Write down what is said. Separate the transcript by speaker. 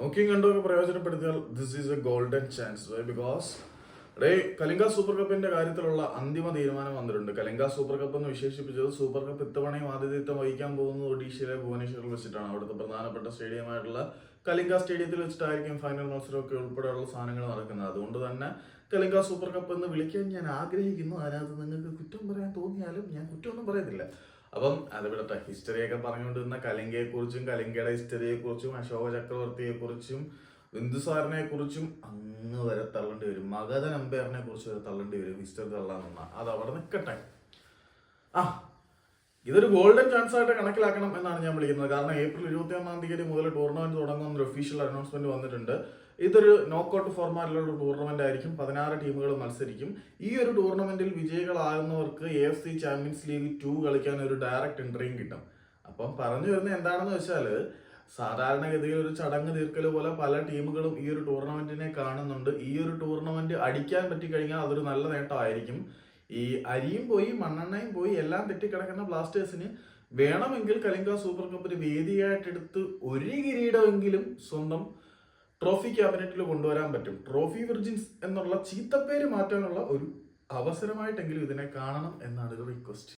Speaker 1: നോക്കിയും കണ്ടൊക്കെ പ്രയോജനപ്പെടുത്തിയാൽ this is a golden chance because the Kalinga super കപ്പിന്റെ കാര്യത്തിലുള്ള അന്തിമ തീരുമാനം വന്നിട്ടുണ്ട്. കലിംഗ സൂപ്പർ കപ്പ് എന്ന് വിശേഷിപ്പിച്ചത് സൂപ്പർ കപ്പ് ഇത്തവണയും ആതിഥ്യത്വം വഹിക്കാൻ പോകുന്നത് ഒഡീഷയിലെ ഭുവനേശ്വറിൽ വെച്ചിട്ടാണ്. അവിടുത്തെ പ്രധാനപ്പെട്ട സ്റ്റേഡിയമായിട്ടുള്ള കലിംഗ സ്റ്റേഡിയത്തിൽ വെച്ചിട്ടായിരിക്കും ഫൈനൽ മത്സരമൊക്കെ ഉൾപ്പെടെയുള്ള സാധനങ്ങൾ നടക്കുന്നത്. അതുകൊണ്ട് തന്നെ കലിംഗ സൂപ്പർ കപ്പ് എന്ന് വിളിക്കാൻ ഞാൻ ആഗ്രഹിക്കുന്നു. അതിനകത്ത് നിങ്ങൾക്ക് കുറ്റം പറയാൻ തോന്നിയാലും ഞാൻ കുറ്റമൊന്നും പറയത്തില്ല. അപ്പം അത് വിടട്ടെ. ഹിസ്റ്ററിയൊക്കെ പറഞ്ഞുകൊണ്ടിരുന്ന കലിംഗയെ കുറിച്ചും കലിംഗയുടെ ഹിസ്റ്ററിയെ കുറിച്ചും അശോക ചക്രവർത്തിയെ കുറിച്ചും ബിന്ദുസാറിനെ കുറിച്ചും അങ്ങ് വരെ തള്ളേണ്ടി വരും. മഗധ നമ്പേറിനെ കുറിച്ച് വരെ തള്ളേണ്ടി വരും. ഹിസ്റ്ററി തള്ളാൻ അത് അവിടെ നിൽക്കട്ടെ. ആ ഇതൊരു ഗോൾഡൻ ചാൻസ് ആയിട്ട് കണക്കിലാക്കണം എന്നാണ് ഞാൻ വിളിക്കുന്നത്. കാരണം ഏപ്രിൽ ഇരുപത്തി ഒന്നാം തീയതി മുതൽ ടൂർണമെന്റ് തുടങ്ങുന്ന ഒരു ഒഫീഷ്യൽ അനൗൺസ്മെന്റ് വന്നിട്ടുണ്ട്. ഇതൊരു നോക്കൌട്ട് ഫോർമാറ്റിലുള്ള ടൂർണമെന്റ് ആയിരിക്കും. പതിനാറ് ടീമുകൾ മത്സരിക്കും. ഈ ഒരു ടൂർണമെന്റിൽ വിജയികളാകുന്നവർക്ക് A F C champions league two കളിക്കാൻ ഒരു ഡയറക്റ്റ് എൻട്രിയും കിട്ടും. അപ്പം പറഞ്ഞു വരുന്നത് എന്താണെന്ന് വെച്ചാൽ സാധാരണഗതിയിൽ ഒരു ചടങ്ങ് തീർക്കൽ പോലെ പല ടീമുകളും ഈ ഒരു ടൂർണമെന്റിനെ കാണുന്നുണ്ട്. ഈ ഒരു ടൂർണമെന്റ് അടിക്കാൻ പറ്റിക്കഴിഞ്ഞാൽ അതൊരു നല്ല നേട്ടമായിരിക്കും. ഈ അരിയും പോയി മണ്ണെണ്ണയും പോയി എല്ലാം തെറ്റിക്കിടക്കുന്ന ബ്ലാസ്റ്റേഴ്സിന് വേണമെങ്കിൽ കലിംഗ സൂപ്പർ കപ്പിന് വേദിയായിട്ടെടുത്ത് ഒരു കിരീടമെങ്കിലും സ്വന്തം ട്രോഫി ക്യാബിനറ്റിൽ കൊണ്ടുവരാൻ പറ്റും. ട്രോഫി വിർജിൻസ് എന്നുള്ള ചീത്തപ്പേര് മാറ്റാനുള്ള ഒരു അവസരമായിട്ടെങ്കിലും ഇതിനെ കാണണം എന്നാണ് ഒരു റിക്വസ്റ്റ്